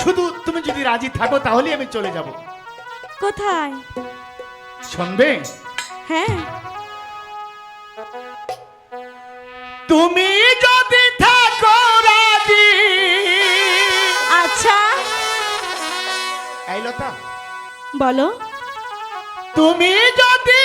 শুধু তুমি যদি রাজি থাকো তাহলে আমি চলে যাব। কোথায়? শুনবে? হ্যাঁ। তুমি যদি থাকো রাজি। আচ্ছা। এই লতা বলো। তুমি যদি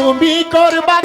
তুমি করবা